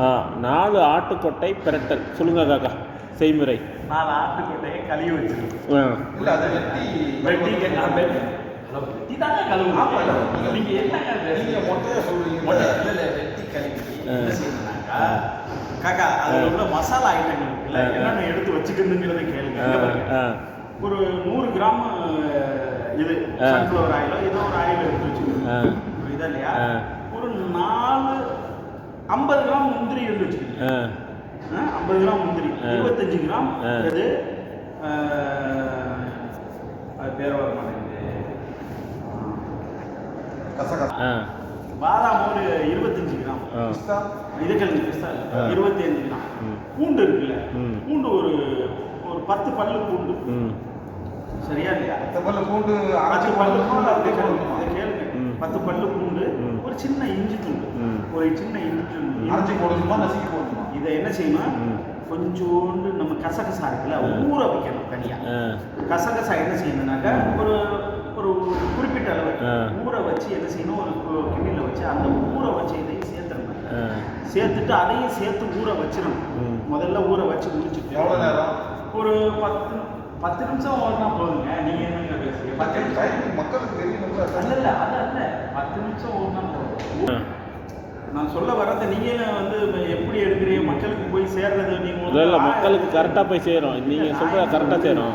ஆ நாலு ஆட்டுக்கொட்டை பிரட்டல். சொல்லுங்க காக்கா. செய்முறை. நாலு ஆட்டுக்கொட்டையை கழுவி வச்சிருக்கோம். ஆ. இல்ல அதை வெட்டி தாங்க கழுவு. நீங்க என்னங்க நீங்க பேசுறீங்க? மொட்டையா சொல்றீங்க மொட்டை வெட்டி கழுவி காக்கா அதுல உள்ள மசாலா ஐட்டங்கள் இருக்குல்ல ஆ. என்னென்ன எடுத்து வச்சுக்கணுங்கிறத கேளுங்க. ஒரு நூறு கிராம் இது. சன்ஃப்ளவர் ஆயிலோ ஏதோ ஒரு ஆயில் எடுத்து வச்சுக்கணும். புரியுதா இல்லையா. ஒரு நாலு ஐம்பது கிராம் முந்திரி எடுத்து வச்சுக்கணும் ஆ. ஐம்பது கிராம் முந்திரி. இருபத்தஞ்சு கிராம். அஹ், அது பேர் வர மாட்டேங்குது. கசகசா. பாதாம் ஒரு இருபத்தஞ்சு கிராம். பிஸ்தா? இது கிழங்கு பிஸ்தா ஆ. இருபத்தி அஞ்சு கிராம். பூண்டு இருக்குல்ல. பூண்டு ஒரு ஒரு பத்து பல்லு பூண்டு. சரியா இல்லையா? இந்த பல்ல பூண்டு பத்து அரைச்சு பல்லு பூண்டு அப்படியே கேளுங்க. பத்து பல்லு பூண்டு. ஒரு சின்ன இஞ்சி துண்டு. ஒரு சின்ன துண்டு அரைச்சு போடணுமா நசுக்கி போடணுமா? இதை என்ன செய்யணும். கொஞ்சோண்டு நம்ம கசகசா இருக்குல்ல ஊற வைக்கணும் தனியா. கசகசா என்ன செய்யணும்னாக்கா ஒரு ஒரு குறிப்பிட்ட அளவு ஆ. ஊற வச்சு என்ன செய்யணும் ஒரு கு- கிண்ணில வச்சு அந்த ஊற வச்ச இதையும் சேர்த்துடணும். சேர்த்துட்டு அதையும் சேர்த்து ஊற வச்சிடணும். முதல்ல ஊற வச்சு முடிச்சுட்டு எவ்வளவு நேரம்? ஒரு பத்து பத்து நிமிஷம் ஓடினா போதுங்க. நீங்க என்னங்க பேசுறீங்க? பத்து நிமிஷம்? மக்களுக்கு தெரியணும்ல அல்ல இல்ல அது அல்ல பத்து நிமிஷம் ஓடினா. நான் சொல்ல வரத நீங்க வந்து எப்படி எடுக்கிறீங்க? மக்களுக்கு போய் சேர்றது நீங்க இல்லை இல்லை மக்களுக்கு கரெக்டாக போய் சேரும். நீங்கள் சொல்கிறத கரெக்டாக சேரும்.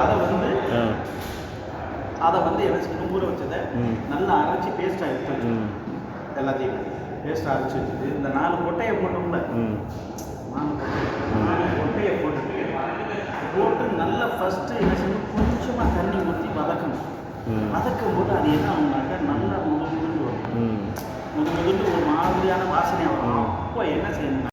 அதை வந்து அதை வந்து செய்யணும் ஊற வச்சதை. நல்லா அரைச்சி பேஸ்ட்டாக எடுத்து எல்லாத்தையும் பேஸ்ட்டாக அரைச்சி வச்சுட்டு இந்த நாலு கொட்டையை போட்டோம்ல. ம். நாலு நாலு கொட்டையை போட்டுட்டு போட்டு நல்லா ஃபஸ்ட்டு என்ன கொஞ்சமாக தண்ணி ஊற்றி வதக்கணும். வதக்கும் போது அது என்ன ஆகுனாக்கா நல்லா முது முதுன்னு வரும். முது முதுன்னு ஒரு மாதிரியான வாசனை வரும். அப்போ என்ன செய்யணும்?